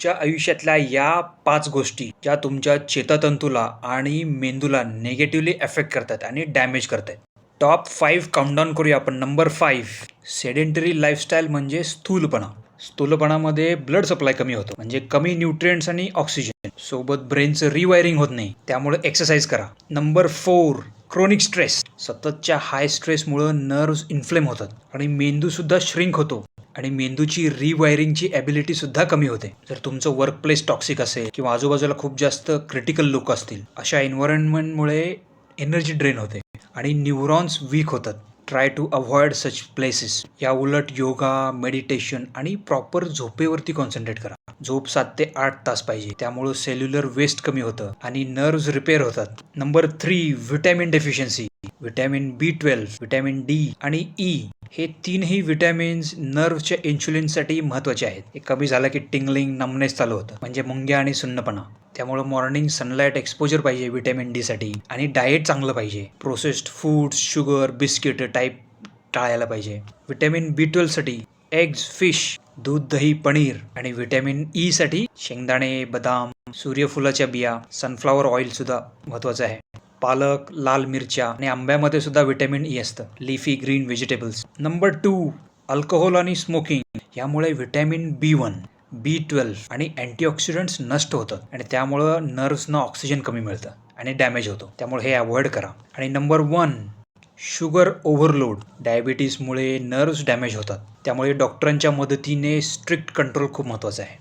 तुमच्या आयुष्यातल्या या पाच गोष्टी ज्या तुमच्या चेतातंतूला आणि मेंदूला निगेटिव्हली एफेक्ट करतात आणि डॅमेज करतात टॉप फाईव्ह काउंटडाऊन करूया आपण. नंबर फाईव्ह सेडेंटरी लाईफस्टाईल म्हणजे स्थूलपणा. स्थूलपणामध्ये ब्लड सप्लाय कमी होतो. म्हणजे कमी न्यूट्रिएंट्स आणि ऑक्सिजन सोबत ब्रेनचं रिवायरिंग होत नाही. त्यामुळे एक्सरसाइज करा. नंबर फोर क्रोनिक स्ट्रेस सततच्या हाय स्ट्रेसमुळं नर्व्स इन्फ्लेम होतात. आणि मेंदूसुद्धा श्रिंक होतो. आणि मेंदूची रिवायरिंगची ॲबिलिटीसुद्धा कमी होते. जर तुमचं वर्क प्लेस टॉक्सिक असेल किंवा आजूबाजूला खूप जास्त क्रिटिकल लोक असतील अशा एन्व्हायरमेंटमुळे एनर्जी ड्रेन होते आणि न्यूरॉन्स वीक होतात. Try to avoid such places या उलट योगा मेडिटेशन आणि प्रॉपर झोपेवरती कॉन्सन्ट्रेट करा. झोप सात ते आठ तास पाहिजे. त्यामुळं सेल्युलर वेस्ट कमी होतं आणि नर्व्स रिपेअर होतात. Number three vitamin deficiency vitamin B twelve vitamin D आणि ई हे तीनही विटॅमिन्स नर्व्हच्या इन्शुलिनसाठी महत्त्वाचे आहेत. हे कमी झालं की टिंगलिंग नमनेस चालू होतं. म्हणजे मुंग्या आणि सुन्नपणा. त्यामुळे मॉर्निंग सनलाईट एक्सपोजर पाहिजे व्हिटॅमिन डी साठी. आणि डाएट चांगलं पाहिजे. Processed foods sugar biscuit type टाळायला पाहिजे. व्हिटॅमिन बी ट्वेल्वसाठी एग्ज फिश दूध दही पनीर आणि व्हिटॅमिन ई e साठी शेंगदाणे बदाम सूर्यफुलाच्या बिया सनफ्लावर ऑइल सुद्धा महत्वाचं आहे. पालक लाल मिरच्या आणि आंब्यामध्ये सुद्धा व्हिटॅमिन ई असतं. Leafy green vegetables. Number two alcohol आणि स्मोकिंग. यामुळे vitamin B one B twelve आणि अँटीऑक्सिडंट्स नष्ट होतात आणि त्यामुळं नर्व्सना ऑक्सिजन कमी मिळतं आणि डॅमेज होतो. त्यामुळे हे अवॉइड करा. आणि नंबर वन शुगर ओव्हरलोड. डायबिटीसमुळे नर्व्स डॅमेज होतात. त्यामुळे डॉक्टरांच्या मदतीने स्ट्रिक्ट कंट्रोल खूप महत्त्वाचा आहे.